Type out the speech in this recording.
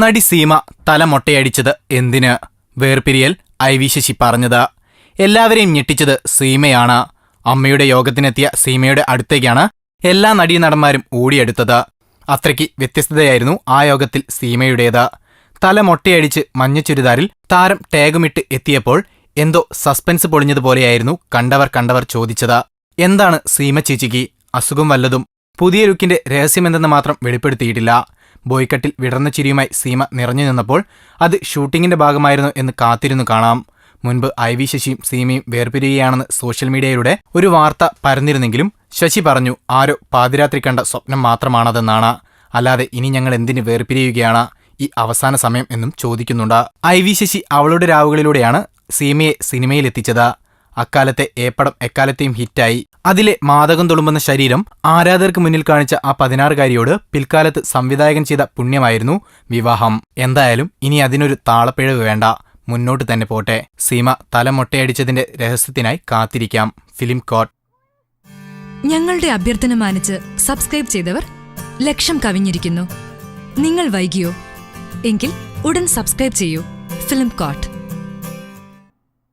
നടി സീമ തല മൊട്ടയടിച്ചത് എന്തിന്? വേർപിരിയൽ ഐ വി ശശി പറഞ്ഞത്. എല്ലാവരെയും ഞെട്ടിച്ചത് സീമയാണ്. അമ്മയുടെ യോഗത്തിനെത്തിയ സീമയുടെ അടുത്തേക്കാണ് എല്ലാ നടീനടന്മാരും ഓടിയെടുത്തത്. അത്രയ്ക്ക് വ്യത്യസ്തതയായിരുന്നു ആ യോഗത്തിൽ സീമയുടേത്. തല മൊട്ടയടിച്ച് മഞ്ഞ ചുരിദാറിൽ താരം ടേഗുമിട്ട് എത്തിയപ്പോൾ എന്തോ സസ്പെൻസ് പൊളിഞ്ഞതുപോലെയായിരുന്നു കണ്ടവർ കണ്ടവർ ചോദിച്ചത്. എന്താണ് സീമ ചേച്ചിക്ക്? അസുഖം വല്ലതും പുതിയ ലുക്കിന്റെ രഹസ്യമെന്തെന്ന് മാത്രം വെളിപ്പെടുത്തിയിട്ടില്ല. ബോയ്ക്കട്ടിൽ വിടർന്ന ചിരിയുമായി സീമ നിറഞ്ഞു നിന്നപ്പോൾ അത് ഷൂട്ടിങ്ങിന്റെ ഭാഗമായിരുന്നു എന്ന് കാത്തിരുന്നു കാണാം. മുൻപ് ഐ വി ശശിയും സീമയും വേർപിരിയുകയാണെന്ന് സോഷ്യൽ മീഡിയയിലൂടെ ഒരു വാർത്ത പരന്നിരുന്നെങ്കിലും ശശി പറഞ്ഞു ആരോ പാതിരാത്രി കണ്ട സ്വപ്നം മാത്രമാണതെന്നാണ്. അല്ലാതെ ഇനി ഞങ്ങൾ എന്തിന് വേർപിരിയുകയാണ്? ഈ അവസാന സമയം എന്നും ചോദിക്കുന്നുണ്ട്. ഐ വി ശശി അവളുടെ രാവുകളിലൂടെയാണ് സീമയെ സിനിമയിലെത്തിച്ചത്. അക്കാലത്തെ ഏപ്പടം എക്കാലത്തെയും ഹിറ്റായി. അതിലെ മാതകം തുളുമ്പുന്ന ശരീരം ആരാധകർക്ക് മുന്നിൽ കാണിച്ച ആ പതിനാറുകാരിയോട് പിൽക്കാലത്ത് സംവിധായകൻ ചെയ്ത പുണ്യമായിരുന്നു വിവാഹം. എന്തായാലും ഇനി അതിനൊരു താളപ്പിഴവ് വേണ്ട. മുന്നോട്ട് തന്നെ പോട്ടെ. സീമ തലമൊട്ടയടിച്ചതിന്റെ രഹസ്യത്തിനായി കാത്തിരിക്കാം. ഫിലിം കോട്ട് ഞങ്ങളുടെ അഭ്യർത്ഥന മാനിച്ച് സബ്സ്ക്രൈബ് ചെയ്തവർ ലക്ഷം കവിഞ്ഞിരിക്കുന്നു. നിങ്ങൾ വൈകിയോ? എങ്കിൽ ഉടൻ സബ്സ്ക്രൈബ് ചെയ്യൂ. Film coat